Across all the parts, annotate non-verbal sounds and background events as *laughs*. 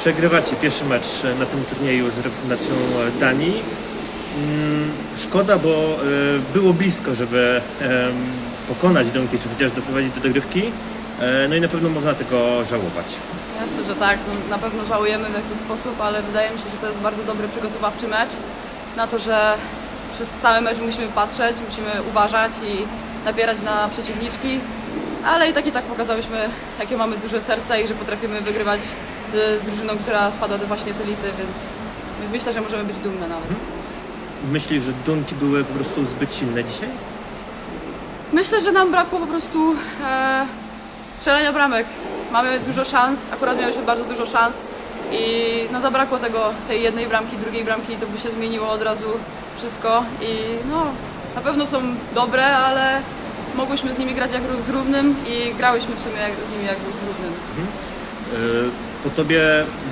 Przegrywacie pierwszy mecz na tym turnieju z reprezentacją Danii. Mm, Szkoda, bo e, było blisko, żeby pokonać Donki, czy chociaż doprowadzić do dogrywki. E, No i na pewno można tego żałować. Jasne, że tak. Na pewno żałujemy w jakiś sposób, ale wydaje mi się, że to jest bardzo dobry przygotowawczy mecz. Na to, że przez cały mecz musimy patrzeć, musimy uważać i napierać na przeciwniczki. Ale i tak i tak pokazałyśmy, jakie mamy duże serce i że potrafimy wygrywać z, drużyną, która spadła do właśnie z elity, więc myślę, że możemy być dumne nawet. Myślisz, że Dunki były po prostu zbyt silne dzisiaj? Myślę, że nam brakło po prostu e, strzelania bramek. Mamy dużo szans, akurat mieliśmy bardzo dużo szans i no, zabrakło tego, tej jednej bramki, drugiej bramki, to by się zmieniło od razu wszystko i no, na pewno są dobre, ale mogłyśmy z nimi grać jak z równym i grałyśmy w sumie jak, z nimi jak z równym. Po tobie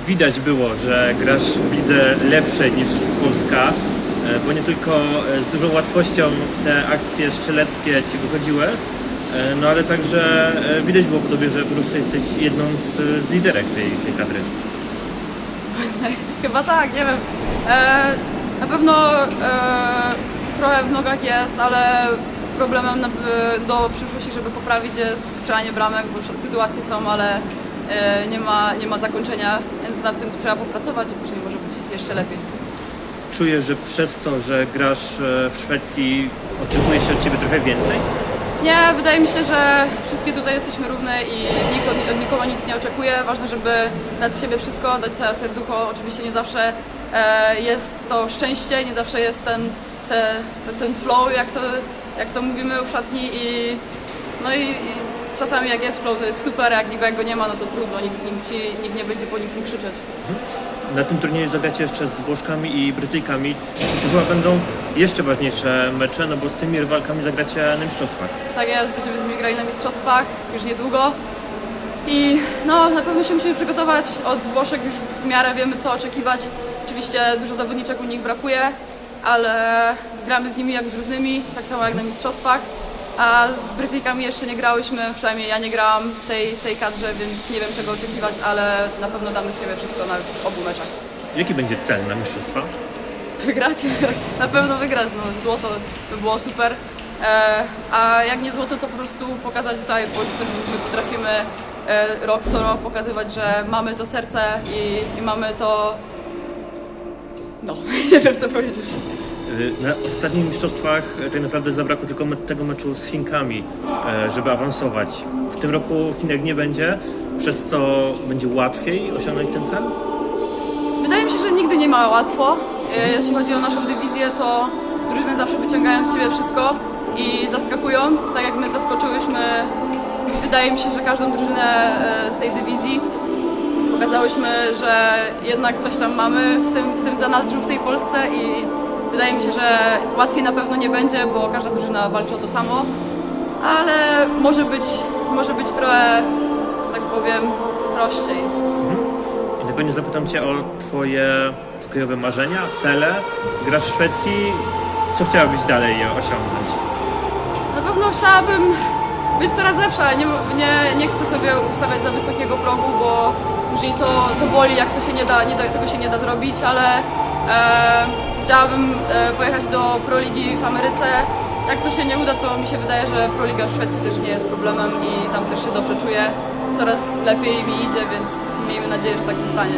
widać było, że grasz w lidze lepszej niż Polska, e, bo nie tylko e, z dużą łatwością te akcje strzeleckie ci wychodziły, e, no ale także widać było po tobie, że po prostu jesteś jedną z, z liderek tej, tej kadry. *laughs* Chyba tak, nie wiem. E, na pewno e, trochę w nogach jest, ale problemem na, do przyszłości, żeby poprawić jest strzelanie bramek, bo sytuacje są, ale nie, ma, nie ma zakończenia, więc nad tym trzeba popracować i później może być jeszcze lepiej. Czuję, że przez to, że grasz e, w Szwecji, oczekuje się od ciebie trochę więcej. Nie, wydaje mi się, że wszystkie tutaj jesteśmy równe i nikt od, nikogo nic nie oczekuje. Ważne, żeby dać z siebie wszystko, dać całe serducho. Oczywiście nie zawsze e, jest to szczęście, nie zawsze jest ten, te, te, ten flow, jak to, jak to mówimy w szatni i no i, i czasami jak jest flow to jest super, jak, jak go nie ma, no to trudno, nikt, nikt, ci, nikt nie będzie po nikim krzyczeć. Na tym turnieju zagracie jeszcze z Włoszkami i Brytyjkami. To chyba będą jeszcze ważniejsze mecze, no bo z tymi rywalkami zagracie na mistrzostwach. Tak jest, będziemy z nimi grali na mistrzostwach już niedługo. I no, na pewno się musimy przygotować. Od Włoszek już w miarę wiemy co oczekiwać. Oczywiście dużo zawodniczek u nich brakuje, ale zgramy z nimi jak z równymi, tak samo jak na mistrzostwach. A z Brytyjkami jeszcze nie grałyśmy, przynajmniej ja nie grałam w tej, w tej kadrze, więc nie wiem czego oczekiwać, ale na pewno damy z siebie wszystko na obu meczach. Jaki będzie cel na mistrzostwa? Wygrać? *laughs* Na pewno wygrać, no złoto by było super. E, a jak nie złoto, to po prostu pokazać całej Polsce, że my potrafimy e, rok co rok pokazywać, że mamy to serce i, i mamy to... No, *laughs* nie wiem co powiedzieć. Y, Na ostatnich mistrzostwach y, tak naprawdę zabrakło tylko tego meczu z Chinkami, e, żeby awansować. W tym roku Chinek nie będzie, przez co będzie łatwiej osiągnąć ten cel? Wydaje mi się, że nigdy nie ma łatwo. Jeśli chodzi o naszą dywizję, to drużyny zawsze wyciągają z siebie wszystko i zaskakują, tak jak my zaskoczyłyśmy, wydaje mi się, że każdą drużynę z tej dywizji. Pokazałyśmy, że jednak coś tam mamy w tym, w tym zanadrzu w tej Polsce i wydaje mi się, że łatwiej na pewno nie będzie, bo każda drużyna walczy o to samo, ale może być, może być trochę, tak powiem, prościej. I na koniec zapytam Cię o Twoje pokojowe marzenia, cele. Grasz w Szwecji, co chciałabyś dalej osiągnąć? Na pewno chciałabym być coraz lepsza. Nie, nie, nie chcę sobie ustawiać za wysokiego progu, bo później to, to boli, jak to się nie da, nie da, tego się nie da zrobić, ale e, chciałabym e, pojechać do Proligi w Ameryce. Jak to się nie uda, to mi się wydaje, że Proliga w Szwecji też nie jest problemem i tam też się dobrze czuję. Coraz lepiej mi idzie, więc miejmy nadzieję, że tak zostanie.